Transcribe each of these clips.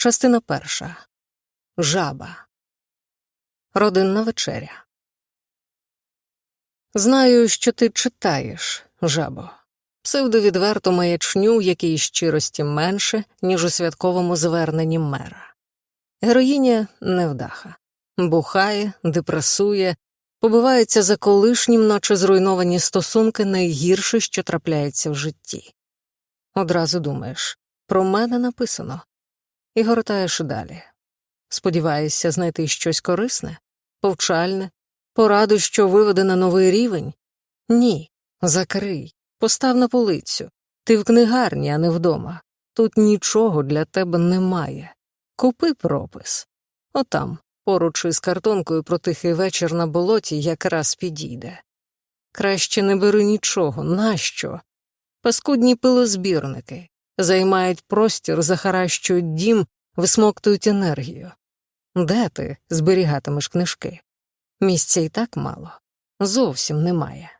Частина перша. Жаба. Родинна вечеря. Знаю, що ти читаєш, жабо. Псевдовідверту маячню, якій щирості менше, ніж у святковому зверненні мера. Героїня невдаха. Бухає, депресує, побивається за колишнім, наче зруйновані стосунки найгірше, що трапляється в житті. Одразу думаєш про мене написано, і гортаєш далі. Сподіваєшся знайти щось корисне, повчальне, пораду, що виведе на новий рівень? Ні, закрий, постав на полицю. Ти в книгарні, а не вдома. Тут нічого для тебе немає. Купи пропис. Отам, поруч із картонкою про тихий вечір на болоті якраз підійде. Краще не бери нічого, нащо? Паскудні пилозбірники займають простір, захаращують дім, висмоктують енергію. Де ти зберігатимеш книжки? Місця й так мало, зовсім немає.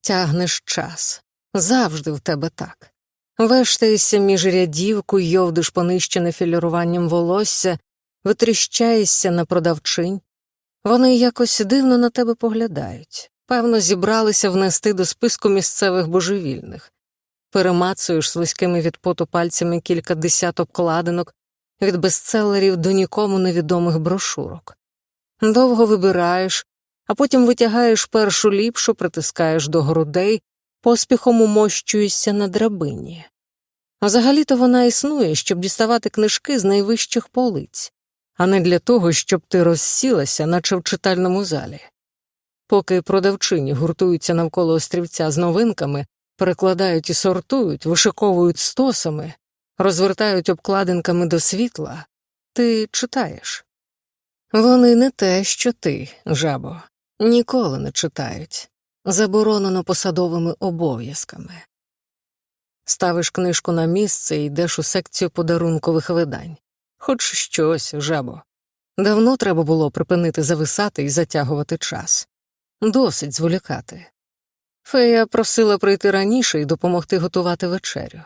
Тягнеш час, завжди в тебе так. Вештаєшся між рядів, куйовдиш понищене філіруванням волосся, витріщаєшся на продавчинь. Вони якось дивно на тебе поглядають, певно, зібралися внести до списку місцевих божевільних, перемацуєш слизькими від поту пальцями кілька десяток кладинок від бестселерів до нікому невідомих брошурок. Довго вибираєш, а потім витягаєш першу ліпшу, притискаєш до грудей, поспіхом умощуєшся на драбині. Взагалі-то вона існує, щоб діставати книжки з найвищих полиць, а не для того, щоб ти розсілася, наче в читальному залі. Поки продавчині гуртуються навколо острівця з новинками, перекладають і сортують, вишиковують стосами, розвертають обкладинками до світла, ти читаєш. Вони не те, що ти, жабо, ніколи не читають, заборонено посадовими обов'язками. Ставиш книжку на місце і йдеш у секцію подарункових видань. Хоч щось, жабо. Давно треба було припинити зависати і затягувати час. Досить зволікати. Фея просила прийти раніше і допомогти готувати вечерю.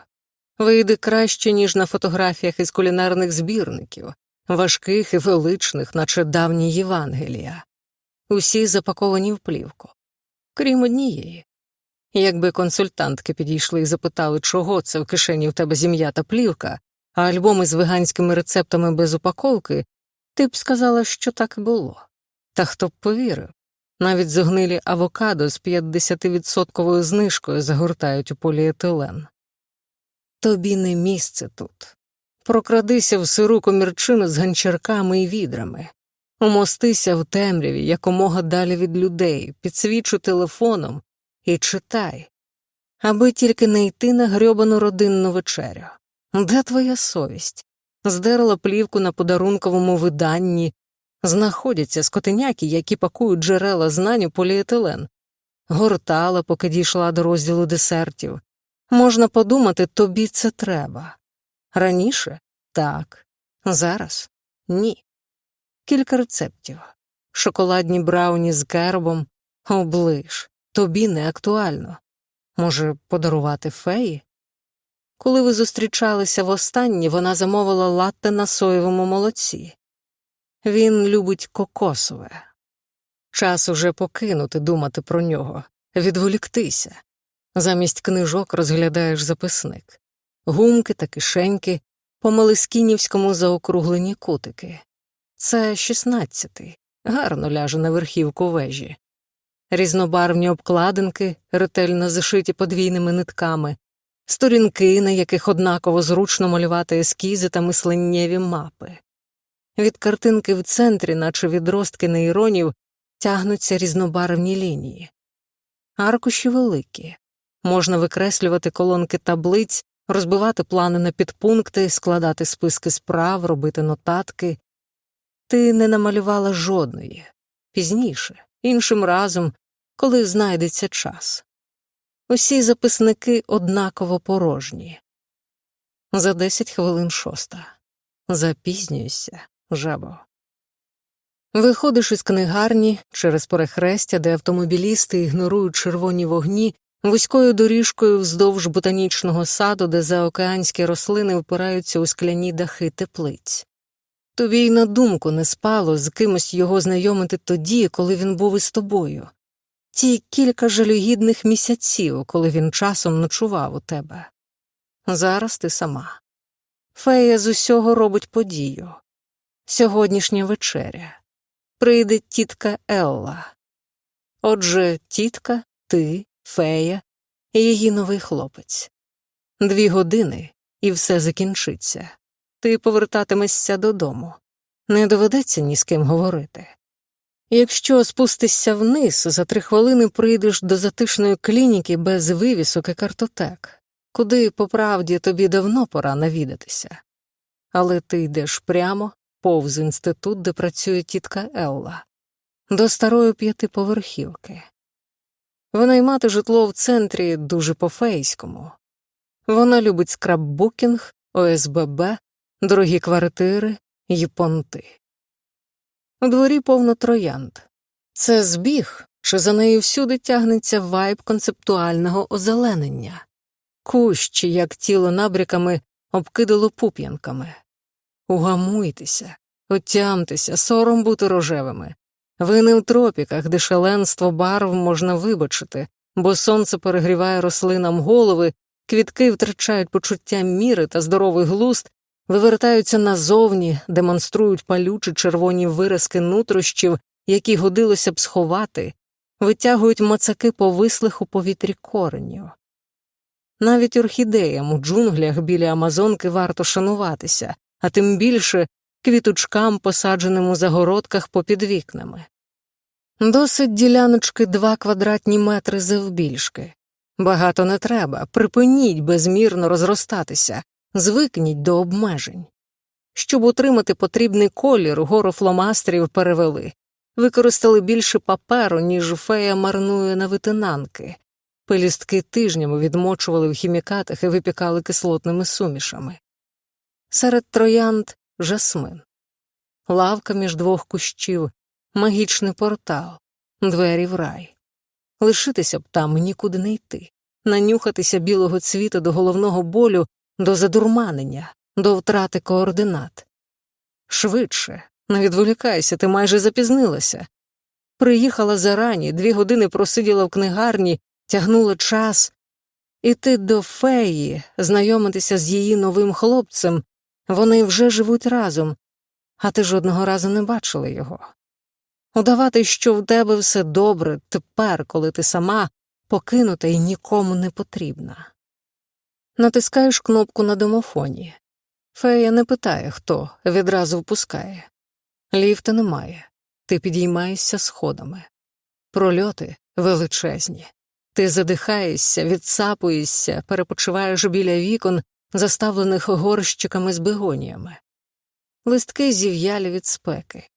Вийде краще, ніж на фотографіях із кулінарних збірників, важких і величних, наче давні Євангелія, усі запаковані в плівку, крім однієї. Якби консультантки підійшли і запитали, чого це в кишені в тебе зім'ята плівка, а альбоми з веганськими рецептами без упаковки, ти б сказала, що так було. Та хто б повірив? Навіть зогнилі авокадо з 50% знижкою загортають у поліетилен. Тобі не місце тут. Прокрадися в сиру комірчину з ганчарками і відрами, умостися в темряві якомога далі від людей, підсвічу телефоном і читай, аби тільки не йти на грьобану родинну вечерю. Де твоя совість? Здерла плівку на подарунковому виданні, знаходяться скотиняки, які пакують джерела знань у поліетилен, гортала, поки дійшла до розділу десертів. Можна подумати, тобі це треба. Раніше так, зараз ні. Кілька рецептів. Шоколадні брауні з гербом, оближ, тобі не актуально. Може, подарувати феї? Коли ви зустрічалися востаннє, вона замовила латте на соєвому молоці. Він любить кокосове. Час уже покинути думати про нього, відволіктися. Замість книжок розглядаєш записник, гумки та кишеньки по малискінівському заокруглені кутики. Це шістнадцятий, гарно ляже на верхівку вежі. Різнобарвні обкладинки, ретельно зашиті подвійними нитками, сторінки, на яких однаково зручно малювати ескізи та мисленнєві мапи. Від картинки в центрі, наче відростки нейронів, тягнуться різнобарвні лінії. Аркуші великі, можна викреслювати колонки таблиць, розбивати плани на підпункти, складати списки справ, робити нотатки. Ти не намалювала жодної, пізніше, іншим разом, коли знайдеться час. Усі записники однаково порожні. За десять хвилин шоста. Запізнююся, жабо. Виходиш із книгарні через перехрестя, де автомобілісти ігнорують червоні вогні, вузькою доріжкою вздовж ботанічного саду, де заокеанські рослини впираються у скляні дахи теплиць. Тобі й на думку не спало з кимось його знайомити тоді, коли він був із тобою, ті кілька жалюгідних місяців, коли він часом ночував у тебе. Зараз ти сама. Фея з усього робить подію. Сьогоднішня вечеря. Прийде тітка Елла. Отже, тітка, ти, фея і її новий хлопець. Дві години, і все закінчиться. Ти повертатимешся додому. Не доведеться ні з ким говорити. Якщо спустишся вниз, за три хвилини прийдеш до затишної клініки без вивісок і картотек, куди, по правді, тобі давно пора навідатися. Але ти йдеш прямо повз інститут, де працює тітка Елла, до старої п'ятиповерхівки. Винаймати житло в центрі дуже по-фейському. Вона любить скраббукінг, ОСББ, дорогі квартири й понти. У дворі повно троянд. Це збіг, що за нею всюди тягнеться вайб концептуального озеленення, кущі, як тіло набріками, обкидало пуп'янками. Угамуйтеся, отямтеся, сором бути рожевими. Ви не в тропіках, де шаленство барв можна вибачити, бо сонце перегріває рослинам голови, квітки втрачають почуття міри та здоровий глузд, вивертаються назовні, демонструють палючі червоні виразки нутрощів, які годилося б сховати, витягують мацаки повислих у повітрі коренів. Навіть орхідеям у джунглях біля Амазонки варто шануватися, а тим більше квіточкам, посадженим у загородках попід вікнами. Досить діляночки два квадратні метри завбільшки. Багато не треба, припиніть безмірно розростатися, звикніть до обмежень. Щоб утримати потрібний колір, гору фломастерів перевели, використали більше паперу, ніж фея марнує на витинанки, пелістки тижнями відмочували в хімікатах і випікали кислотними сумішами. Серед троянд жасмин, лавка між двох кущів, магічний портал, двері в рай. Лишитися б там нікуди не йти, нанюхатися білого цвіту до головного болю, до задурманення, до втрати координат. Швидше, не відволікайся, ти майже запізнилася. Приїхала зарані, дві години просиділа в книгарні, тягнула час. Іти до феї, знайомитися з її новим хлопцем, вони вже живуть разом, а ти жодного разу не бачила його. Удавати, що в тебе все добре тепер, коли ти сама покинута і нікому не потрібна. Натискаєш кнопку на домофоні. Фея не питає, хто, відразу впускає. Ліфта немає, ти підіймаєшся сходами. Прольоти величезні. Ти задихаєшся, відсапуєшся, перепочиваєш біля вікон, заставлених горщиками з бегоніями. Листки зів'ялі від спеки.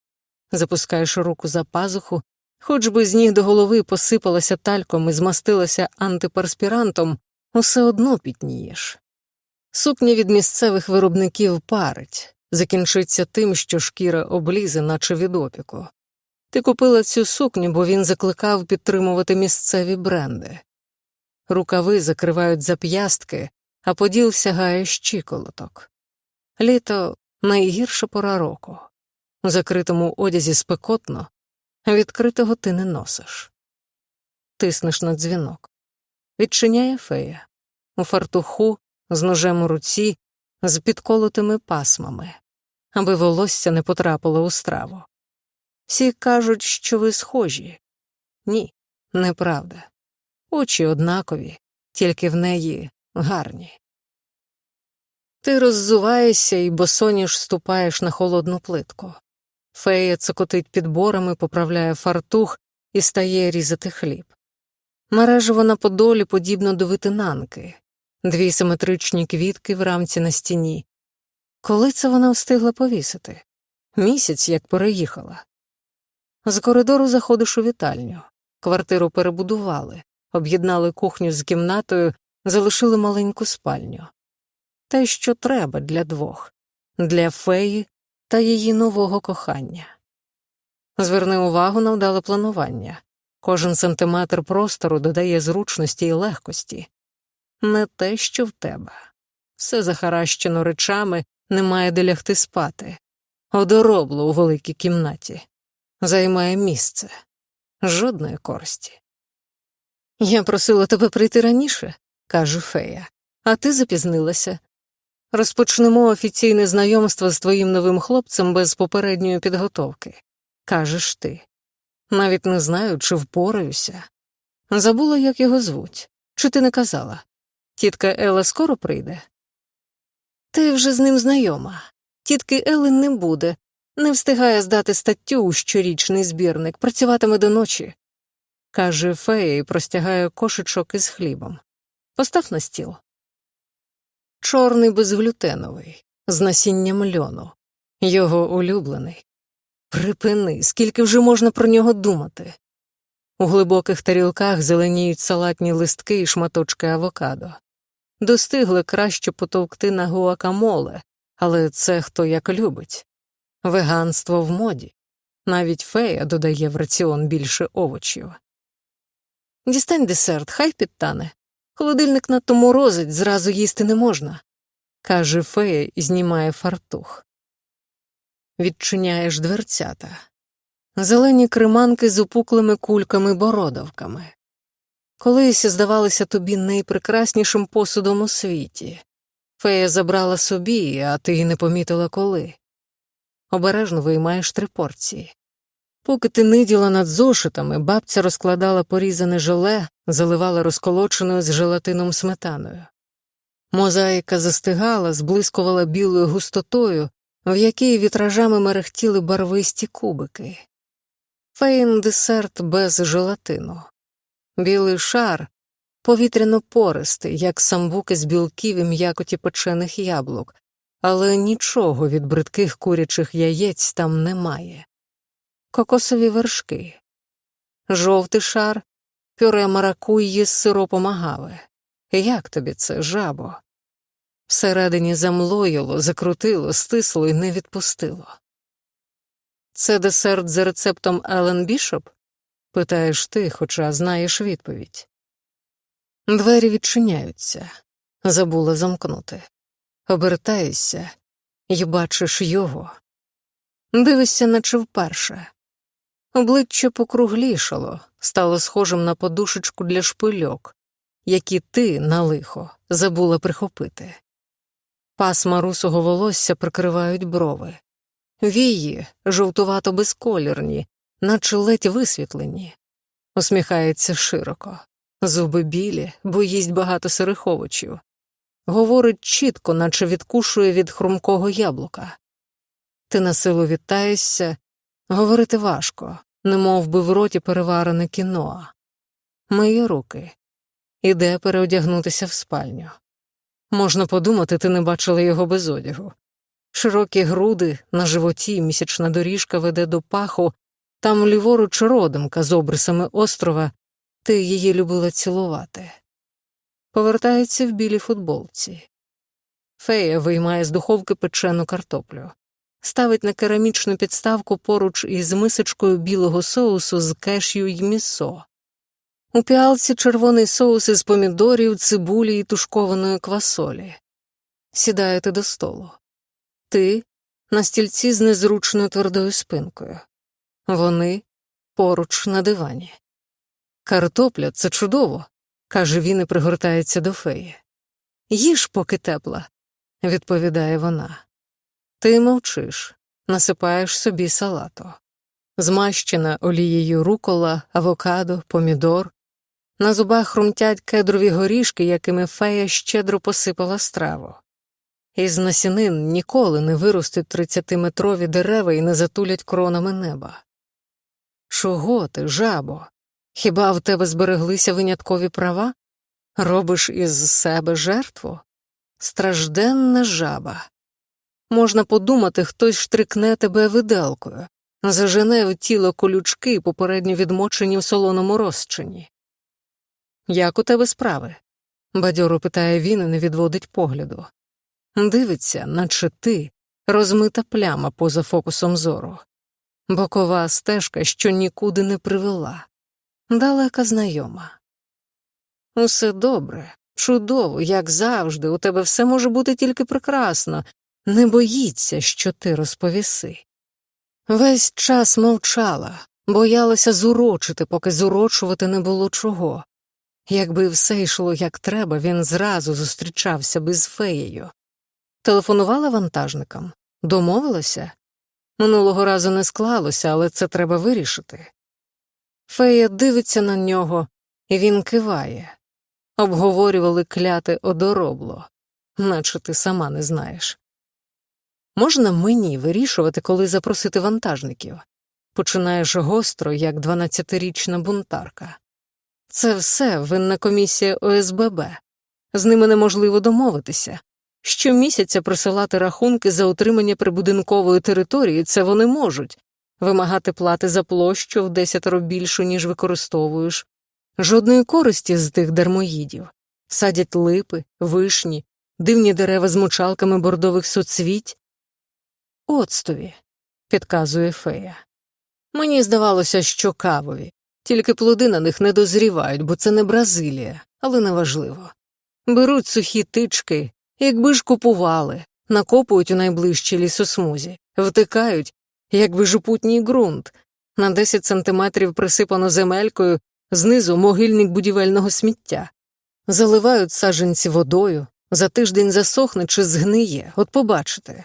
Запускаєш руку за пазуху, хоч би з ніг до голови посипалася тальком і змастилася антиперспірантом, усе одно пітнієш. Сукня від місцевих виробників парить, закінчиться тим, що шкіра облізе, наче від опіку. Ти купила цю сукню, бо він закликав підтримувати місцеві бренди. Рукави закривають зап'ястки, а поділ сягає щиколоток. Літо найгірша пора року. У закритому одязі спекотно, відкритого ти не носиш. Тиснеш на дзвінок. Відчиняє фея у фартуху, з ножем у руці, з підколотими пасмами, аби волосся не потрапило у страву. Всі кажуть, що ви схожі. Ні, неправда. Очі однакові, тільки в неї гарні. Ти роззуваєшся і босоніж ступаєш на холодну плитку. Фея цокотить підборами, поправляє фартух і стає різати хліб. Мережево на подолі подібно до витинанки, дві симетричні квітки в рамці на стіні. Коли це вона встигла повісити? Місяць як переїхала. З коридору заходиш у вітальню. Квартиру перебудували, об'єднали кухню з кімнатою, залишили маленьку спальню. Те, що треба для двох, для феї та її нового кохання. Зверни увагу на вдале планування. Кожен сантиметр простору додає зручності і легкості. Не те, що в тебе. Все захаращено речами, немає де лягти спати. Одоробло у великій кімнаті. Займає місце. Жодної користі. Я просила тебе прийти раніше, каже Фея, а ти запізнилася. Розпочнемо офіційне знайомство з твоїм новим хлопцем без попередньої підготовки, кажеш ти. Навіть не знаю, чи впораюся. Забула, як його звуть. Чи ти не казала? Тітка Ела скоро прийде? Ти вже з ним знайома. Тітки Ели не буде, не встигає здати статтю у щорічний збірник, працюватиме до ночі, каже фея і простягає кошечок із хлібом. Постав на стіл. Чорний безглютеновий, з насінням льону, його улюблений. Припини, скільки вже можна про нього думати. У глибоких тарілках зеленіють салатні листки і шматочки авокадо. Достигли краще потовкти на гуакамоле, але це хто як любить. Веганство в моді. Навіть фея додає в раціон більше овочів. Дістань десерт, хай підтане. Холодильник надто морозить, зразу їсти не можна, каже фея і знімає фартух. Відчиняєш дверцята. Зелені криманки з опуклими кульками бородавками. Колись здавалися тобі найпрекраснішим посудом у світі. Фея забрала собі, а ти й не помітила коли. Обережно виймаєш три порції. Поки ти ниділа над зошитами, бабця розкладала порізане желе, заливала розколоченою з желатином сметаною. Мозаїка застигала, зблискувала білою густотою, в якій вітражами мерехтіли барвисті кубики. Фейн десерт без желатину. Білий шар повітряно пористий, як самбуки з білків і м'якоті печених яблук, але нічого від бридких курячих яєць там немає. Кокосові вершки, жовтий шар, пюре маракуйї з сиропом агави. Як тобі це, жабо? Всередині замлоїло, закрутило, стисло і не відпустило. Це десерт за рецептом Елен Бішоп? питаєш ти, хоча знаєш відповідь. Двері відчиняються, забула замкнути. Обертаєшся і бачиш його. Дивишся, наче вперше. Обличчя покруглішало, стало схожим на подушечку для шпильок, які ти, на лихо, забула прихопити. Пасма русого волосся прикривають брови, вії жовтувато безколірні, наче ледь висвітлені, усміхається широко, зуби білі, бо їсть багато сирих овочів. Говорить чітко, наче відкушує від хрумкого яблука. Ти на силу вітаєшся, говорити важко, немов би в роті переварене кіно. Миє руки, іде переодягнутися в спальню. Можна подумати, ти не бачила його без одягу. Широкі груди на животі, місячна доріжка веде до паху, там ліворуч родимка з обрисами острова, ти її любила цілувати. Повертається в білій футболці. Фея виймає з духовки печену картоплю, ставить на керамічну підставку поруч із мисочкою білого соусу з кешю й місо. У піалці червоний соус із помідорів, цибулі і тушкованої квасолі. Сідаєте до столу. Ти на стільці з незручною твердою спинкою. Вони поруч на дивані. Картопля це чудово, каже він і пригортається до феї. Їж, поки тепла, відповідає вона. Ти мовчиш, насипаєш собі салату. Змащена олією рукола, авокадо, помідор. На зубах хрумтять кедрові горішки, якими фея щедро посипала страву. Із насінин ніколи не виростуть тридцятиметрові дерева і не затулять кронами неба. Чого ти, жабо? Хіба в тебе збереглися виняткові права? Робиш із себе жертву? Стражденна жаба. Можна подумати, хтось штрикне тебе виделкою, зажене в тіло колючки, попередньо відмочені в солоному розчині. Як у тебе справи? бадьоро питає він і не відводить погляду. Дивиться, наче ти, розмита пляма поза фокусом зору, бокова стежка, що нікуди не привела. далека знайома. Усе добре, чудово, як завжди, у тебе все може бути тільки прекрасно. Не боїться, що ти розповіси. Весь час мовчала, боялася зурочити, поки зурочувати не було чого. Якби все йшло як треба, він зразу зустрічався би з феєю. Телефонувала вантажникам, домовилася. Минулого разу не склалося, але це треба вирішити. Фея дивиться на нього, і він киває. Обговорювали кляте одоробло, наче ти сама не знаєш. Можна мені вирішувати, коли запросити вантажників? Починаєш гостро, як дванадцятирічна бунтарка. Це все винна комісія ОСББ. З ними неможливо домовитися. Щомісяця присилати рахунки за утримання прибудинкової території це вони можуть, вимагати плати за площу в десятеро більшу, ніж використовуєш. Жодної користі з тих дармоїдів. Садять липи, вишні, дивні дерева з мочалками бордових соцвіть. Оцтові, підказує фея. Мені здавалося, що кавові, тільки плоди на них не дозрівають, бо це не Бразилія, але неважливо. Беруть сухі тички, якби ж купували, накопують у найближчій лісосмузі, втикають, якби жупутній ґрунт, на 10 сантиметрів присипано земелькою, знизу могильник будівельного сміття, заливають саджанці водою, за тиждень засохне чи згниє, от побачите.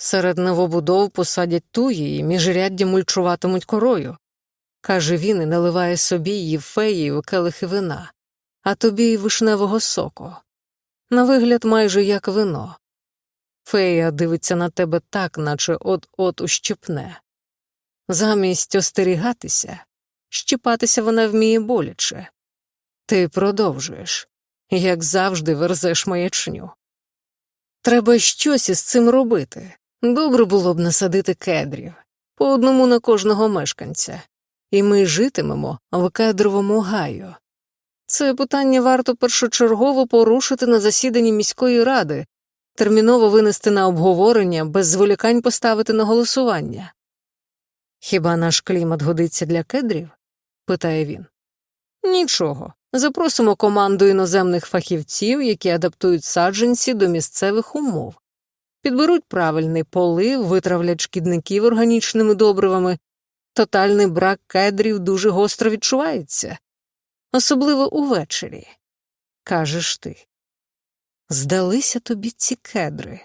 Серед новобудов посадять туї і міжряддя мульчуватимуть корою, каже він і наливає собі її феї у келихи вина, а тобі й вишневого соку. На вигляд майже як вино. Фея дивиться на тебе так, наче от-от ущипне. Замість остерігатися, щипатися вона вміє боляче. Ти продовжуєш, як завжди верзеш маячню. Треба щось із цим робити. Добре було б насадити кедрів по одному на кожного мешканця, і ми житимемо в кедровому гаю. Це питання варто першочергово порушити на засіданні міської ради, терміново винести на обговорення, без зволікань поставити на голосування. Хіба наш клімат годиться для кедрів? питає він. Нічого. Запросимо команду іноземних фахівців, які адаптують саджанці до місцевих умов, підберуть правильний полив, витравлять шкідників органічними добривами. Тотальний брак кедрів дуже гостро відчувається, особливо увечері, кажеш ти. Здалися тобі ці кедри.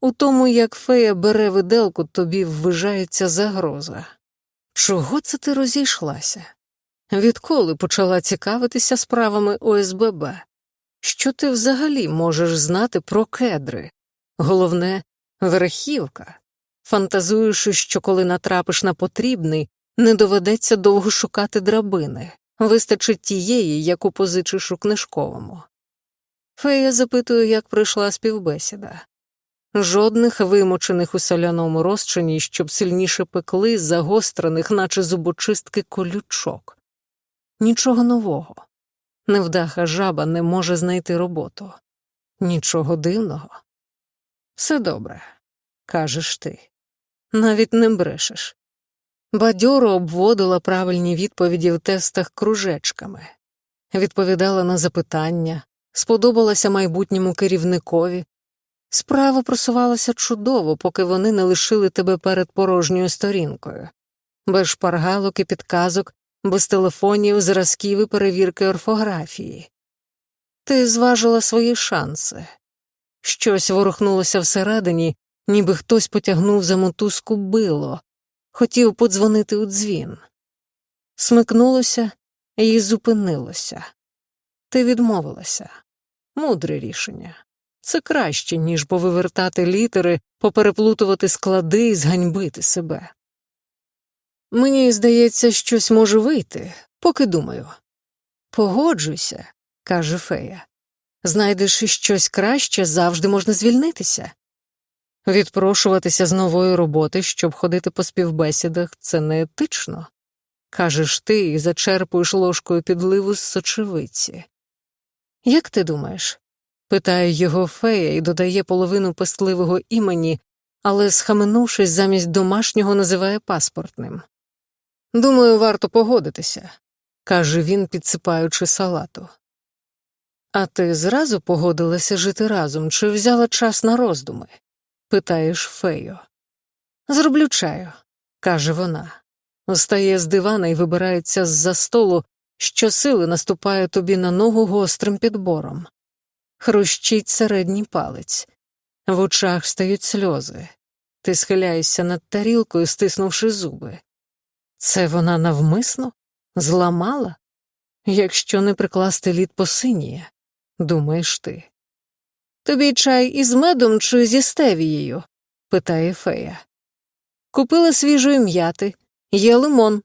У тому, як фея бере виделку, тобі ввижається загроза. Чого це ти розійшлася? Відколи почала цікавитися справами ОСББ? Що ти взагалі можеш знати про кедри? Головне, верхівка. Фантазуєш, що коли натрапиш на потрібний, не доведеться довго шукати драбини, вистачить тієї, яку позичиш у книжковому. Фея запитує, як пройшла співбесіда. Жодних вимочених у соляному розчині, щоб сильніше пекли, загострених, наче зубочистки колючок. Нічого нового. Невдаха жаба не може знайти роботу. Нічого дивного. Все добре, кажеш ти. Навіть не брешеш. Бадьоро обводила правильні відповіді в тестах кружечками, відповідала на запитання, сподобалася майбутньому керівникові. Справа просувалася чудово, поки вони не лишили тебе перед порожньою сторінкою, без шпаргалок і підказок, без телефонів, зразків і перевірки орфографії. Ти зважила свої шанси. Щось ворухнулося всередині, ніби хтось потягнув за мотузку било, хотів подзвонити у дзвін. Смикнулося і зупинилося. Ти відмовилася. Мудре рішення. Це краще, ніж повивертати літери, попереплутувати склади і зганьбити себе. Мені здається, щось може вийти, поки думаю. Погоджуйся, каже фея. Знайдеш щось краще, завжди можна звільнитися. Відпрошуватися з нової роботи, щоб ходити по співбесідах, це не етично. Кажеш ти і зачерпуєш ложкою підливу з сочевиці. Як ти думаєш? питає його фея і додає половину пестливого імені, але, схаменувшись замість домашнього, називає паспортним. Думаю, варто погодитися, каже він, підсипаючи салату. А ти зразу погодилася жити разом чи взяла час на роздуми? питаєш Фею. Зроблю чаю, каже вона. Встає з дивана і вибирається з-за столу, щосили наступає тобі на ногу гострим підбором. Хрущить середній палець, в очах стають сльози. Ти схиляєшся над тарілкою, стиснувши зуби. Це вона навмисно? Зламала? Якщо не прикласти лід посиніє, думаєш ти. Тобі чай із медом чи зі стевією? питає фея. Купила свіжої м'яти, є лимон,